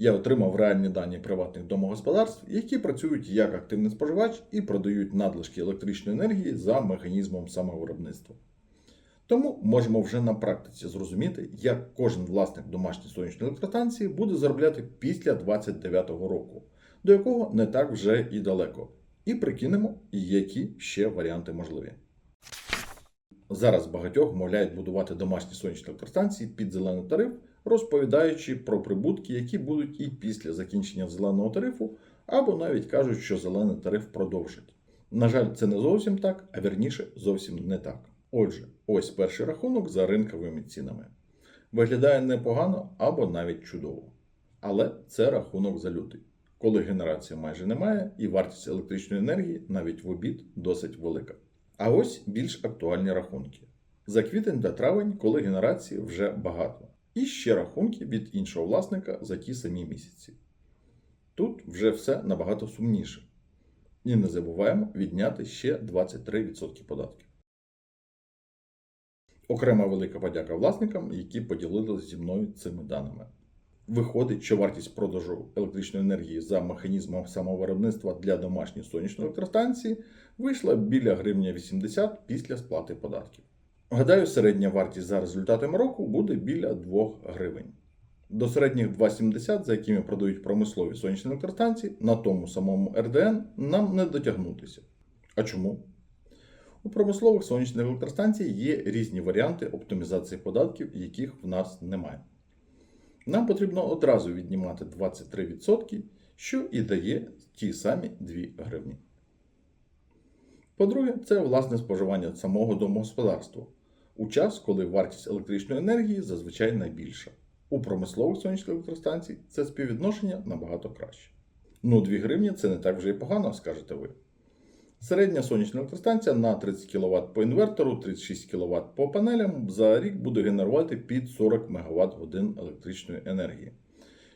Я отримав реальні дані приватних домогосподарств, які працюють як активний споживач і продають надлишки електричної енергії за механізмом самовиробництва. Тому можемо вже на практиці зрозуміти, як кожен власник домашньої сонячної електростанції буде заробляти після 2029 року, до якого не так вже і далеко. І прикинемо, які ще варіанти можливі. Зараз багатьох вмовляють будувати домашні сонячні електростанції під зелений тариф, розповідаючи про прибутки, які будуть і після закінчення зеленого тарифу, або навіть кажуть, що зелений тариф продовжить. На жаль, це не зовсім так, а вірніше зовсім не так. Отже, ось перший рахунок за ринковими цінами. Виглядає непогано або навіть чудово. Але це рахунок за лютий, коли генерації майже немає, і вартість електричної енергії навіть в обід досить велика. А ось більш актуальні рахунки. За квітень та травень, коли генерації вже багато. І ще рахунки від іншого власника за ті самі місяці. Тут вже все набагато сумніше. І не забуваємо відняти ще 23% податків. Окрема велика подяка власникам, які поділилися зі мною цими даними. Виходить, що вартість продажу електричної енергії за механізмом самовиробництва для домашньої сонячної електростанції вийшла біля гривня 80 після сплати податків. Гадаю, середня вартість за результатами року буде біля 2 гривень. До середніх 2,70, за якими продають промислові сонячні електростанції, на тому самому РДН нам не дотягнутися. А чому? У промислових сонячних електростанцій є різні варіанти оптимізації податків, яких в нас немає. Нам потрібно одразу віднімати 23%, що і дає ті самі 2 гривні. По-друге, це власне споживання самого домогосподарства у час, коли вартість електричної енергії зазвичай найбільша. У промислових сонячних електростанцій це співвідношення набагато краще. Ну, 2 гривні це не так вже і погано, скажете ви. Середня сонячна електростанція на 30 кВт по інвертору, 36 кВт по панелям за рік буде генерувати під 40 МВт годин електричної енергії,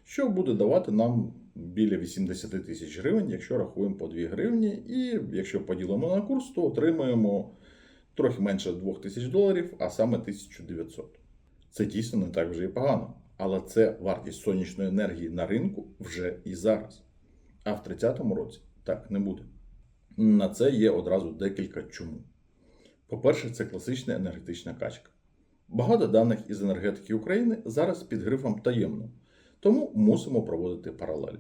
що буде давати нам біля 80 тисяч гривень, якщо рахуємо по 2 гривні, і якщо поділимо на курс, то отримаємо трохи менше 2 тисяч доларів, а саме 1900. Це дійсно не так вже і погано, але це вартість сонячної енергії на ринку вже і зараз. А в 30-му році так не буде. На це є одразу декілька чому. По-перше, це класична енергетична качка. Багато даних із енергетики України зараз під грифом таємно, тому мусимо проводити паралель.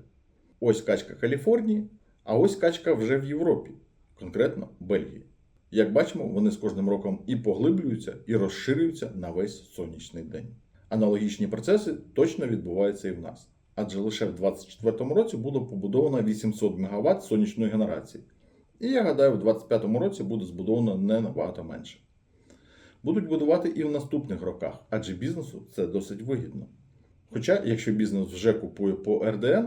Ось качка Каліфорнії, а ось качка вже в Європі, конкретно Бельгії. Як бачимо, вони з кожним роком і поглиблюються, і розширюються на весь сонячний день. Аналогічні процеси точно відбуваються і в нас. Адже лише в 2024 році було побудовано 800 МВт сонячної генерації. І я гадаю, в 2025 році буде збудовано не набагато менше. Будуть будувати і в наступних роках, адже бізнесу це досить вигідно. Хоча, якщо бізнес вже купує по РДН,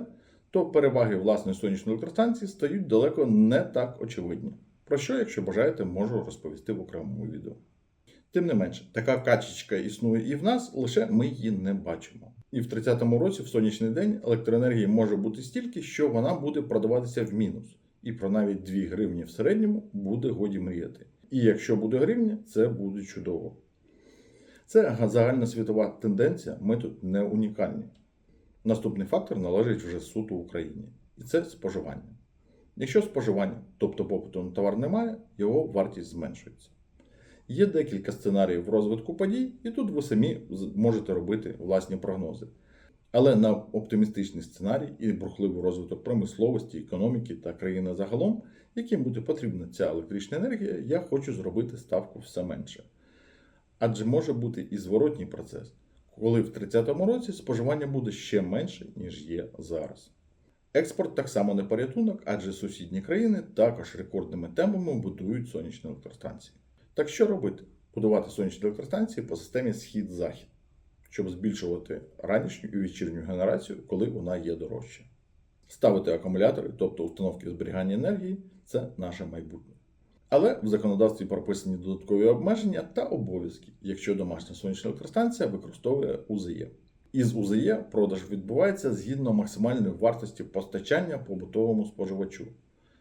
то переваги власної сонячної електростанції стають далеко не так очевидні. Про що, якщо бажаєте, можу розповісти в окремому відео. Тим не менше, така качечка існує і в нас, лише ми її не бачимо. І в 30-му році в сонячний день електроенергії може бути стільки, що вона буде продаватися в мінус. І про навіть 2 гривні в середньому буде годі мріяти. І якщо буде гривня, це буде чудово. Це загальна світова тенденція, ми тут не унікальні. Наступний фактор належить вже суто Україні, і це споживання. Якщо споживання, тобто попиту на товар немає, його вартість зменшується. Є декілька сценаріїв розвитку подій, і тут ви самі можете робити власні прогнози. Але на оптимістичний сценарій і бурхливий розвиток промисловості, економіки та країни загалом, яким буде потрібна ця електрична енергія, я хочу зробити ставку все менше. Адже може бути і зворотній процес, коли в 30-му році споживання буде ще менше, ніж є зараз. Експорт так само не порятунок, адже сусідні країни також рекордними темпами будують сонячні електростанції. Так що робити? Будувати сонячні електростанції по системі схід-захід щоб збільшувати ранішню і вечірню генерацію, коли вона є дорожча. Ставити акумулятори, тобто установки зберігання енергії, це наше майбутнє. Але в законодавстві прописані додаткові обмеження та обов'язки, якщо домашня сонячна електростанція використовує УЗЄ. Із УЗЄ продаж відбувається згідно максимальної вартості постачання побутовому споживачу.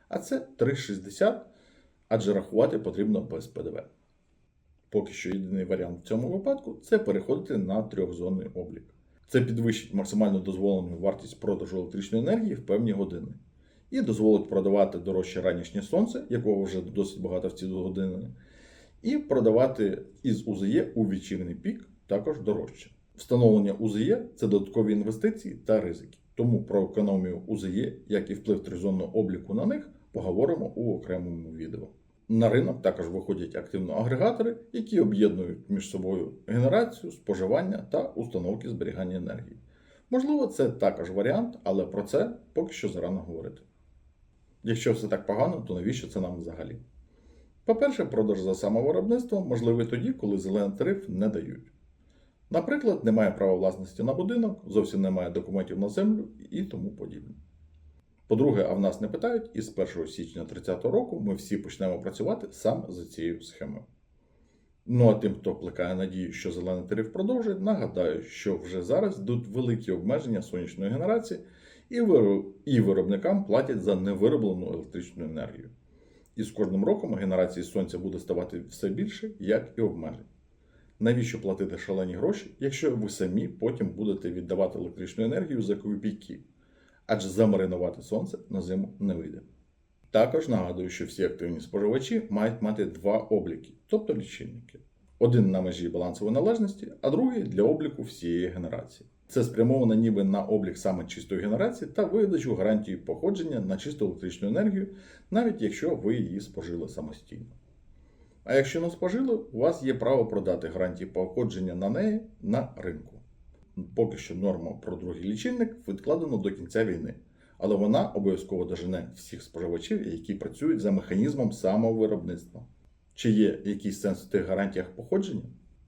А це 3,60, адже рахувати потрібно без ПДВ. Поки що єдиний варіант в цьому випадку це переходити на трьохзонний облік. Це підвищить максимально дозволену вартість продажу електричної енергії в певні години і дозволить продавати дорожче ранішнє сонце, якого вже досить багато в ці години, і продавати із УЗЄ у вечірній пік також дорожче. Встановлення УЗЄ це додаткові інвестиції та ризики. Тому про економію УЗЄ, як і вплив тризонного обліку на них, поговоримо у окремому відео. На ринок також виходять активно агрегатори, які об'єднують між собою генерацію, споживання та установки зберігання енергії. Можливо, це також варіант, але про це поки що зарано говорити. Якщо все так погано, то навіщо це нам взагалі? По-перше, продаж за самовиробництвом можливий тоді, коли зелений тариф не дають. Наприклад, немає права власності на будинок, зовсім немає документів на землю і тому подібне. По-друге, а в нас не питають, і з 1 січня 30 року ми всі почнемо працювати саме за цією схемою. Ну а тим, хто плекає надію, що зелений тариф продовжить, нагадаю, що вже зараз йдуть великі обмеження сонячної генерації, і виробникам платять за невироблену електричну енергію. І з кожним роком генерації сонця буде ставати все більше, як і обмежень. Навіщо платити шалені гроші, якщо ви самі потім будете віддавати електричну енергію за копійки? Адже замаринувати сонце на зиму не вийде. Також нагадую, що всі активні споживачі мають мати два обліки, тобто лічильники. Один на межі балансової належності, а другий для обліку всієї генерації. Це спрямовано ніби на облік саме чистої генерації та видачу гарантії походження на чисту електричну енергію, навіть якщо ви її спожили самостійно. А якщо не спожили, у вас є право продати гарантії походження на неї на ринку. Поки що норма про другий лічильник відкладена до кінця війни, але вона обов'язково дожене всіх споживачів, які працюють за механізмом самовиробництва. Чи є якийсь сенс в тих гарантіях походження?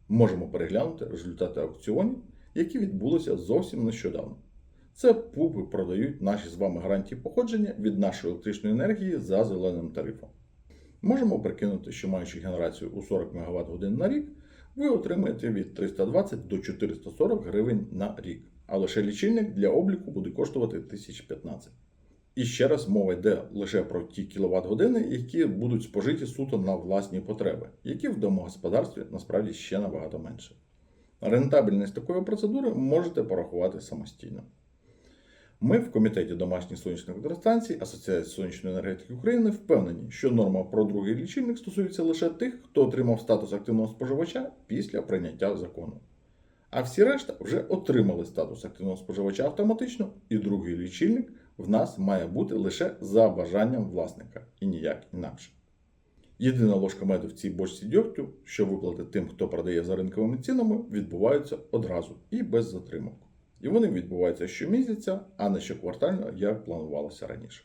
Можемо переглянути результати аукціонів, які відбулися зовсім нещодавно. Це ПУПи продають наші з вами гарантії походження від нашої електричної енергії за зеленим тарифом. Можемо прикинути, що маючи генерацію у 40 МВт годин на рік, ви отримаєте від 320 до 440 гривень на рік. А лише лічильник для обліку буде коштувати 1015. І ще раз мова йде лише про ті кіловат години, які будуть спожиті суто на власні потреби, які в домогосподарстві насправді ще набагато менше. Рентабельність такої процедури можете порахувати самостійно. Ми в комітеті домашніх сонячних електростанцій Асоціації сонячної енергетики України впевнені, що норма про другий лічильник стосується лише тих, хто отримав статус активного споживача після прийняття закону. А всі решта вже отримали статус активного споживача автоматично, і другий лічильник в нас має бути лише за бажанням власника і ніяк інакше. Єдина ложка меду в цій бочці дьогтю, що виплати тим, хто продає за ринковими цінами, відбуваються одразу і без затримок. І вони відбуваються щомісяця, а не щоквартально, як планувалося раніше.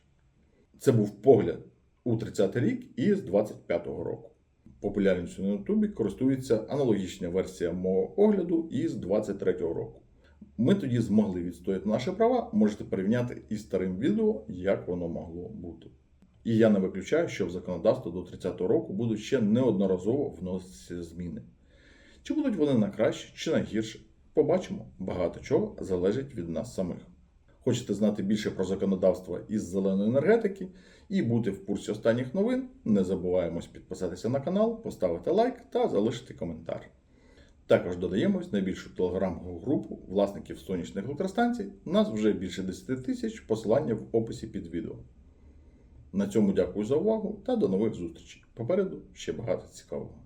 Це був погляд у 30-й рік і з 25-го року. Популярністю на Ютубі користується аналогічна версія мого огляду із 23-го року. Ми тоді змогли відстояти наші права, можете порівняти із старим відео, як воно могло бути. І я не виключаю, що в законодавство до 30-го року будуть ще неодноразово вноситися зміни. Чи будуть вони на краще, чи на гірше, побачимо. Багато чого залежить від нас самих. Хочете знати більше про законодавство із зеленої енергетики і бути в курсі останніх новин? Не забуваємось підписатися на канал, поставити лайк та залишити коментар. Також додаємось найбільшу телеграм-групу власників сонячних електростанцій. Нас вже більше 10 тисяч, посилання в описі під відео. На цьому дякую за увагу та до нових зустрічей. Попереду ще багато цікавого.